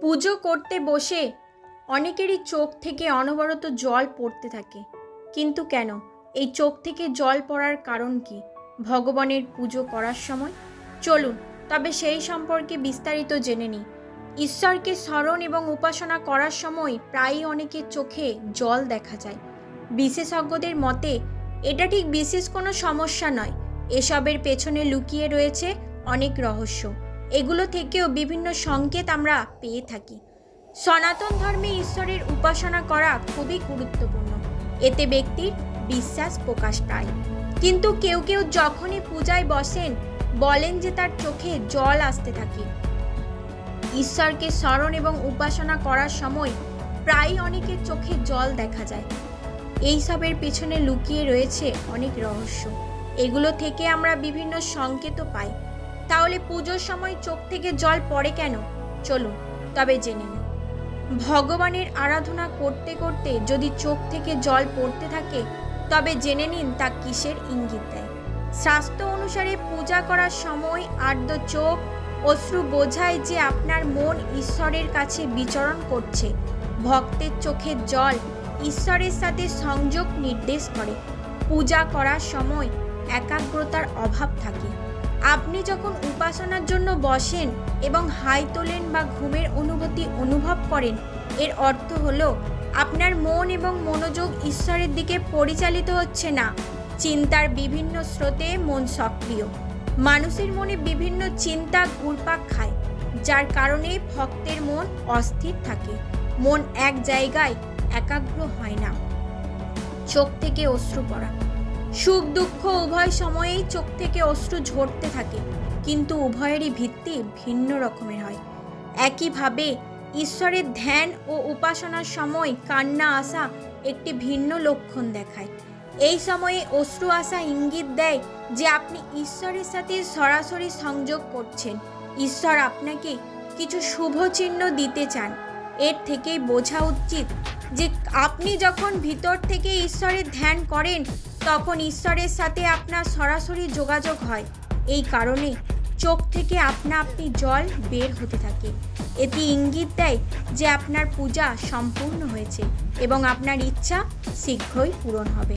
পুজো করতে বসে অনেকেরই চোখ থেকে অনবরত জল পড়তে থাকে। কিন্তু কেন? এই চোখ থেকে জল পড়ার কারণ কি? ভগবানের পুজো করার সময়? চলুন, তবে সেই সম্পর্কে বিস্তারিত জেনে নিই। ঈশ্বরকে স্মরণ এবং উপাসনা করার সময় প্রায়ই অনেকের চোখে জল দেখা যায়। বিশেষজ্ঞদের মতে, এটা ঠিক বিশেষ কোনো সমস্যা নয়। এসবের পেছনে লুকিয়ে রয়েছে অনেক রহস্য। এগুলো থেকেও বিভিন্ন সংকেত আমরা পেয়ে থাকি। সনাতন ধর্মে ঈশ্বরের উপাসনা করা খুবই গুরুত্বপূর্ণ। এতে ব্যক্তির বিশ্বাস প্রকাশ পায়। কিন্তু কেউ কেউ যখনই পূজায় বসেন, বলেন যে তার চোখে জল আসতে থাকে। ঈশ্বরকে স্মরণ এবং উপাসনা করার সময় প্রায় অনেকের চোখে জল দেখা যায়। এইসবের পেছনে লুকিয়ে রয়েছে অনেক রহস্য। এগুলো থেকে আমরা বিভিন্ন সংকেতও পাই। তাহলে পুজোর সময় চোখ থেকে জল পড়ে কেন? চলুন, তবে জেনে নিই। ভগবানের আরাধনা করতে করতে যদি চোখ থেকে জল পড়তে থাকে, তবে জেনে নিন তা কিসের ইঙ্গিত দেয়। শাস্ত্র অনুসারে পূজা করার সময় আর্দ্র চোখ, অশ্রু বোঝায় যে আপনার মন ঈশ্বরের কাছে বিচরণ করছে। ভক্তের চোখের জল ঈশ্বরের সাথে সংযোগ নির্দেশ করে। পূজা করার সময় একাগ্রতার অভাব থাকে। আপনি যখন উপাসনার জন্য বসেন এবং হাই তোলেন বা ঘুমের অনুভূতি অনুভব করেন, এর অর্থ হলো আপনার মন এবং মনোযোগ ঈশ্বরের দিকে পরিচালিত হচ্ছে না। চিন্তার বিভিন্ন স্রোতে মন সক্রিয়। মানুষের মনে বিভিন্ন চিন্তা ঘুরপাক খায়, যার কারণে ভক্তের মন অস্থির থাকে। মন এক জায়গায় একাগ্র হয় না। চোখ থেকে অশ্রু পড়া। সুখ দুঃখ উভয় সময়েই চোখ থেকে অশ্রু ঝরতে থাকে। কিন্তু উভয়েরই ভিত্তি ভিন্ন রকমের হয়। একইভাবে ঈশ্বরের ধ্যান ও উপাসনার সময় কান্না আসা একটি ভিন্ন লক্ষণ দেখায়। এই সময়ে অশ্রু আসা ইঙ্গিত দেয় যে আপনি ঈশ্বরের সাথে সরাসরি সংযোগ করছেন। ঈশ্বর আপনাকে কিছু শুভ চিহ্ন দিতে চান। এর থেকেই বোঝা উচিত যে আপনি যখন ভিতর থেকে ঈশ্বরের ধ্যান করেন তখন ঈশ্বরের সাথে আপনার সরাসরি যোগাযোগ হয়। এই কারণে চোখ থেকে আপনা আপনি জল বের হতে থাকে। এটি ইঙ্গিত দেয় যে আপনার পূজা সম্পূর্ণ হয়েছে এবং আপনার ইচ্ছা শীঘ্রই পূরণ হবে।